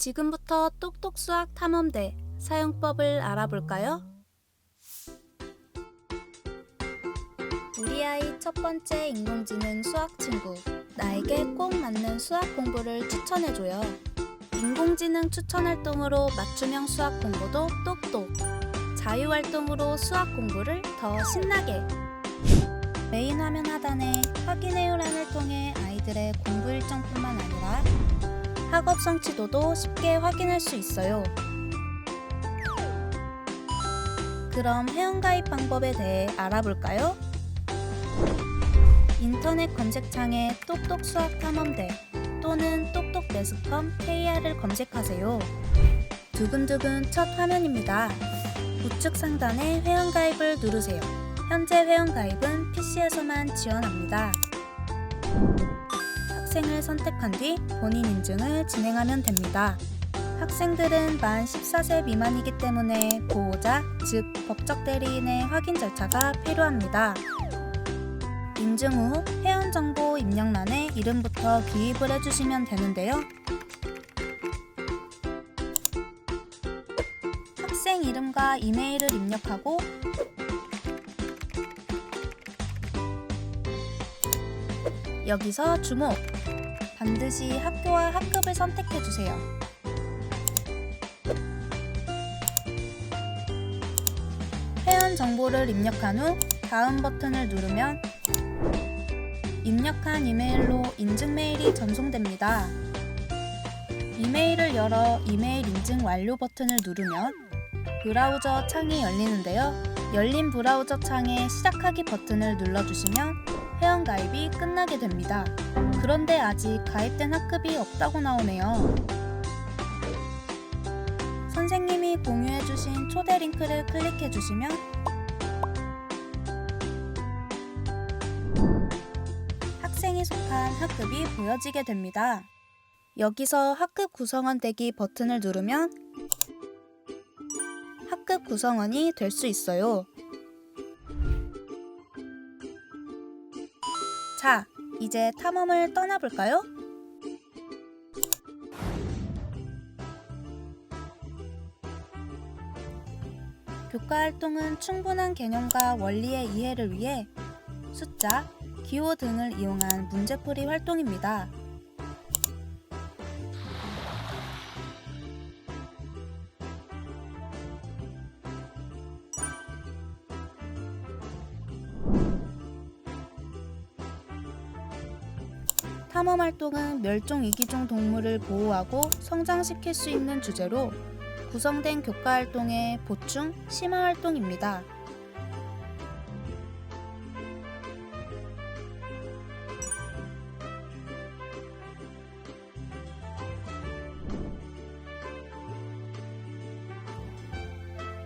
지금부터 똑똑 수학 탐험대 사용법을 알아볼까요? 우리 아이 첫 번째 인공지능 수학 친구. 나에게 꼭 맞는 수학 공부를 추천해줘요. 인공지능 추천 활동으로 맞춤형 수학 공부도 똑똑. 자유 활동으로 수학 공부를 더 신나게. 메인 화면 하단에 확인해요란을 통해 아이들의 공부 일정뿐만 아니라 학업 성취도도 쉽게 확인할 수 있어요. 그럼 회원가입 방법에 대해 알아볼까요? 인터넷 검색창에 똑똑 수학 탐험대 또는 똑똑 매스컴 KR을 검색하세요. 두근두근 첫 화면입니다. 우측 상단에 회원가입을 누르세요. 현재 회원가입은 PC에서만 지원합니다. 학생을 선택한 뒤 본인 인증을 진행하면 됩니다. 학생들은 만 14세 미만이기 때문에 보호자, 즉 법적 대리인의 확인 절차가 필요합니다. 인증 후 회원 정보 입력란에 이름부터 기입을 해주시면 되는데요. 학생 이름과 이메일을 입력하고 여기서 주목! 반드시 학교와 학급을 선택해 주세요. 회원 정보를 입력한 후 다음 버튼을 누르면 입력한 이메일로 인증 메일이 전송됩니다. 이메일을 열어 이메일 인증 완료 버튼을 누르면 브라우저 창이 열리는데요. 열린 브라우저 창에 시작하기 버튼을 눌러주시면 회원 가입이 끝나게 됩니다. 그런데 아직 가입된 학급이 없다고 나오네요. 선생님이 공유해주신 초대 링크를 클릭해주시면 학생이 속한 학급이 보여지게 됩니다. 여기서 학급 구성원 되기 버튼을 누르면 학급 구성원이 될 수 있어요. 자, 이제 탐험을 떠나볼까요? 교과 활동은 충분한 개념과 원리의 이해를 위해 숫자, 기호 등을 이용한 문제풀이 활동입니다. 탐험 활동은 멸종 위기종 동물을 보호하고 성장시킬 수 있는 주제로 구성된 교과 활동의 보충, 심화 활동입니다.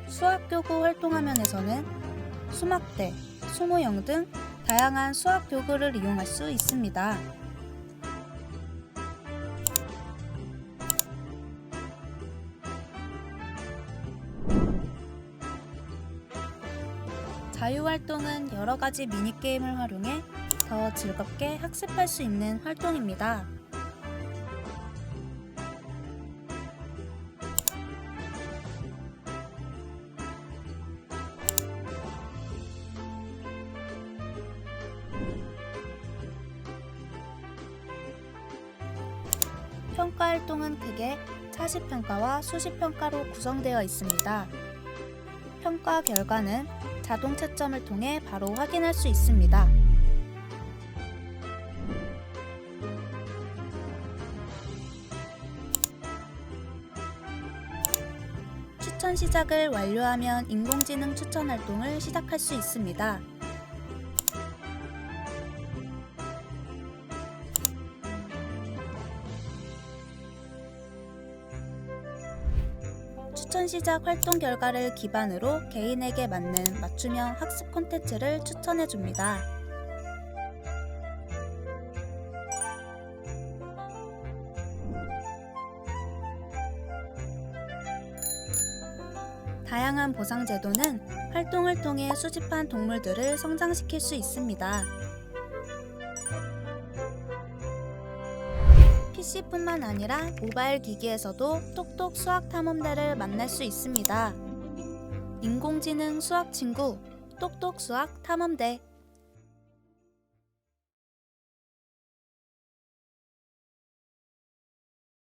수학교구 활동 화면에서는 수막대, 수모형 등 다양한 수학 교구를 이용할 수 있습니다. 자유활동은 여러 가지 미니게임을 활용해 더 즐겁게 학습할 수 있는 활동입니다. 평가 활동은 크게 차시평가와 수시평가로 구성되어 있습니다. 평가 결과는 자동 채점을 통해 바로 확인할 수 있습니다. 추천 시작을 완료하면 인공지능 추천 활동을 시작할 수 있습니다. 추천 시작 활동 결과를 기반으로 개인에게 맞는 맞춤형 학습 콘텐츠를 추천해 줍니다. 다양한 보상 제도는 활동을 통해 수집한 동물들을 성장시킬 수 있습니다. PC뿐만 아니라 모바일 기기에서도 똑똑 수학 탐험대를 만날 수 있습니다. 인공지능 수학 친구 똑똑 수학 탐험대